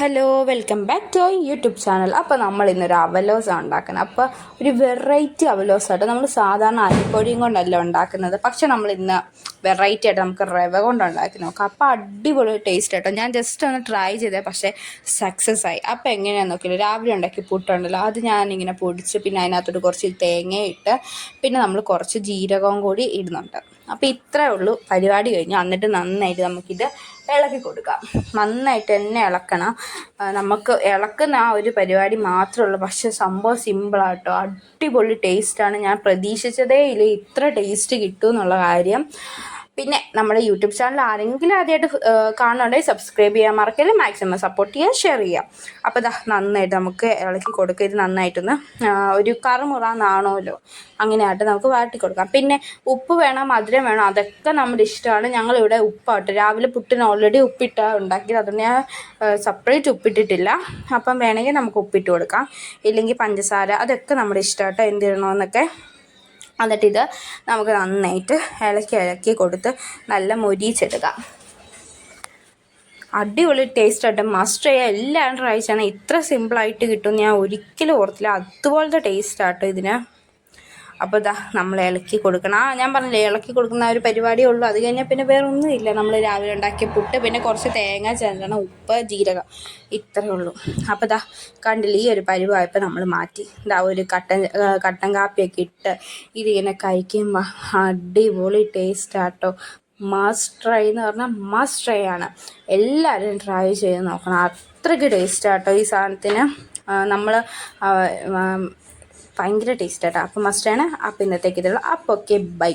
Hello welcome back to YouTube channel അപ്പോൾ നമ്മൾ ഇന്നൊരു അവലോസാണ് ഉണ്ടാക്കുന്നത്. അപ്പോൾ ഒരു വെറൈറ്റി അവലോസായിട്ട് നമ്മൾ സാധാരണ അരിപ്പൊടിയും കൊണ്ടല്ല ഉണ്ടാക്കുന്നത്. പക്ഷെ നമ്മൾ ഇന്ന് വെറൈറ്റി ആയിട്ട് നമുക്ക് റവ കൊണ്ട് ഉണ്ടാക്കി നോക്കാം. അപ്പോൾ അടിപൊളി ടേസ്റ്റ് ആയിട്ടോ ഞാൻ ജസ്റ്റ് ഒന്ന് ട്രൈ ചെയ്തേ പക്ഷേ സക്സസ് ആയി. അപ്പോൾ എങ്ങനെയാണെന്ന് നോക്കിയില്ല രാവിലെ ഉണ്ടാക്കി പുട്ടുണ്ടല്ലോ അത് ഞാൻ ഇങ്ങനെ പൊടിച്ച് പിന്നെ അതിനകത്തോട്ട് കുറച്ച് തേങ്ങ ഇട്ട് പിന്നെ നമ്മൾ കുറച്ച് ജീരകവും കൂടി ഇടുന്നുണ്ട്. അപ്പോൾ ഇത്രയേ ഉള്ളൂ. പരിപാടി കഴിഞ്ഞു. എന്നിട്ട് നന്നായിട്ട് നമുക്കിത് ഇളക്കി കൊടുക്കാം. നന്നായിട്ട് തന്നെ ഇളക്കണം. നമുക്ക് ഇളക്കുന്ന ആ ഒരു പരിപാടി മാത്രമേ ഉള്ളൂ. പക്ഷെ സംഭവം സിമ്പിളാട്ടോ അടിപൊളി ടേസ്റ്റാണ് ഞാൻ പ്രതീക്ഷിച്ചതേ ഇല്ല. ഇത്ര ടേസ്റ്റ് കിട്ടും എന്നുള്ള കാര്യം. പിന്നെ നമ്മുടെ യൂട്യൂബ് ചാനൽ ആരെങ്കിലും ആദ്യമായിട്ട് കാണുന്നുണ്ടെങ്കിൽ സബ്സ്ക്രൈബ് ചെയ്യാൻ മറക്കല്ലേ മാക്സിമം സപ്പോർട്ട് ചെയ്യുക ഷെയർ ചെയ്യുക അപ്പോൾ ഇതാ നന്നായിട്ട് നമുക്ക് ഇളക്കി കൊടുക്കുക. ഇത് നന്നായിട്ടൊന്ന് ഒരു കറുമുറ അങ്ങനെ അങ്ങനെയായിട്ട് നമുക്ക് വാട്ടി കൊടുക്കാം. പിന്നെ ഉപ്പ് വേണം മധുരം വേണം അതൊക്കെ നമ്മുടെ ഇഷ്ടമാണ്. ഞങ്ങളിവിടെ ഉപ്പാട്ട്. രാവിലെ പുട്ടിന് ഓൾറെഡി ഉപ്പിട്ട ഉണ്ടാക്കിയത്. അതുകൊണ്ട് ഞാൻ സെപ്പറേറ്റ് ഉപ്പിട്ടിട്ടില്ല. അപ്പം വേണമെങ്കിൽ നമുക്ക് ഉപ്പിട്ട് കൊടുക്കാം. ഇല്ലെങ്കിൽ പഞ്ചസാര അതൊക്കെ നമ്മുടെ ഇഷ്ടമാട്ടോ. എന്ത് ചെയ്യണമെന്നൊക്കെ എന്നിട്ട് ഇത് നമുക്ക് നന്നായിട്ട് ഇളക്കി ഇളക്കി കൊടുത്ത് നല്ല മൊരിച്ചെടുക്കാം അടിപൊളി ടേസ്റ്റ് ആയിട്ട് മസ്റ്റ് ചെയ്യുക എല്ലാവരും ട്രൈ ചെയ്യണം. ഇത്ര സിമ്പിളായിട്ട് കിട്ടും. ഞാൻ ഒരിക്കലും ഓർത്തില്ല. അതുപോലത്തെ ടേസ്റ്റ് ആട്ടോ ഇതിന്. അപ്പോൾ ഇതാ നമ്മൾ ഇളക്കി കൊടുക്കണം. ആ ഞാൻ പറഞ്ഞില്ലേ ഇളക്കി കൊടുക്കുന്ന ഒരു പരിപാടിയേ ഉള്ളൂ. അത് കഴിഞ്ഞാൽ പിന്നെ വേറെ ഒന്നുമില്ല നമ്മൾ രാവിലെ ഉണ്ടാക്കിയ പുട്ട് പിന്നെ കുറച്ച് തേങ്ങ ചേർക്കണം ഉപ്പ് ജീരകം ഇത്രയേ ഉള്ളൂ. അപ്പോൾ ഇതാ കണ്ടില്ല ഈ ഒരു പരിവായപ്പോൾ നമ്മൾ മാറ്റി. ഇതാ ഒരു കട്ടൻ കട്ടൻ കാപ്പിയൊക്കെ ഇട്ട് ഇതിങ്ങനെ കഴിക്കുമ്പോൾ അടിപൊളി ടേസ്റ്റ് ആട്ടോ. മസ്റ്റ് ട്രൈ എന്ന് പറഞ്ഞാൽ മസ്റ്റ് ട്രൈ ആണ്. എല്ലാവരും ട്രൈ ചെയ്ത് നോക്കണം. അത്രയ്ക്ക് ടേസ്റ്റ് ആട്ടോ ഈ സാധനത്തിന്. നമ്മൾ ഭയങ്കര ടേസ്റ്റ് ആട്ടോ. അപ്പം മസ്റ്റാണ് അപ്പം ഇന്നത്തേക്ക് ഇതുള്ളൂ അപ്പോൾ ഓക്കെ ബൈ